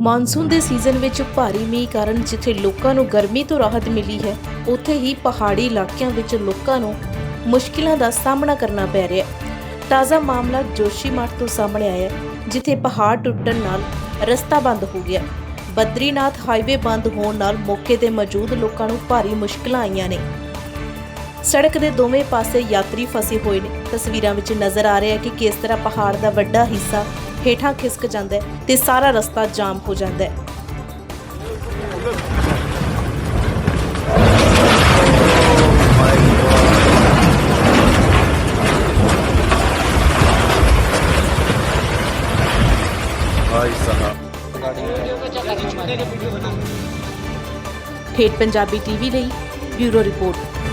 Monsoon ਦੇ season ਵਿੱਚ ਭਾਰੀ ਮੀਂਹ ਕਾਰਨ ਜਿੱਥੇ ਲੋਕਾਂ ਨੂੰ ਗਰਮੀ ਤੋਂ ਰਾਹਤ ਮਿਲੀ ਹੈ ਉੱਥੇ ਹੀ ਪਹਾੜੀ ਇਲਾਕਿਆਂ ਵਿੱਚ ਲੋਕਾਂ ਨੂੰ ਮੁਸ਼ਕਿਲਾਂ ਦਾ ਸਾਹਮਣਾ ਕਰਨਾ ਪੈ ਰਿਹਾ ਹੈ। ਤਾਜ਼ਾ ਮਾਮਲਾ ਜੋਸ਼ੀਮਠ ਤੋਂ ਸਾਹਮਣੇ ਆਇਆ ਹੈ, ਜਿੱਥੇ ਪਹਾੜ ਟੁੱਟਣ ਨਾਲ ਰਸਤਾ ਬੰਦ ਹੋ ਗਿਆ ਬਦਰੀਨਾਥ ਹਾਈਵੇ ਬੰਦ ਹੋਣ ਨਾਲ ਮੌਕੇ ਤੇ ਮੌਜੂਦ ਲੋਕਾਂ ਨੂੰ ਭਾਰੀ ਮੁਸ਼ਕਲਾਂ ਆਈਆਂ ਨੇ। ਸੜਕ ਦੇ ਦੋਵੇਂ ਪਾਸੇ ਯਾਤਰੀ ਫਸੇ ਹੋਏ ਨੇ। ਤਸਵੀਰਾਂ ਵਿੱਚ ਨਜ਼ਰ ਆ ਰਿਹਾ ਹੈ ਕਿ ਕਿਸ ਤਰ੍ਹਾਂ ਪਹਾੜ ਦਾ ਵੱਡਾ ਹਿੱਸਾ ਹੇਠਾਂ ਖਿਸਕ ਜਾਂਦਾ ਹੈ ਤੇ ਸਾਰਾ ਰਸਤਾ ਜਾਮ ਹੋ ਜਾਂਦਾ ਹੈ। ਭਾਈ ਸਾਹਿਬ ਠੇਠ ਪੰਜਾਬੀ ਟੀਵੀ ਲਈ ਬਿਊਰੋ ਰਿਪੋਰਟ।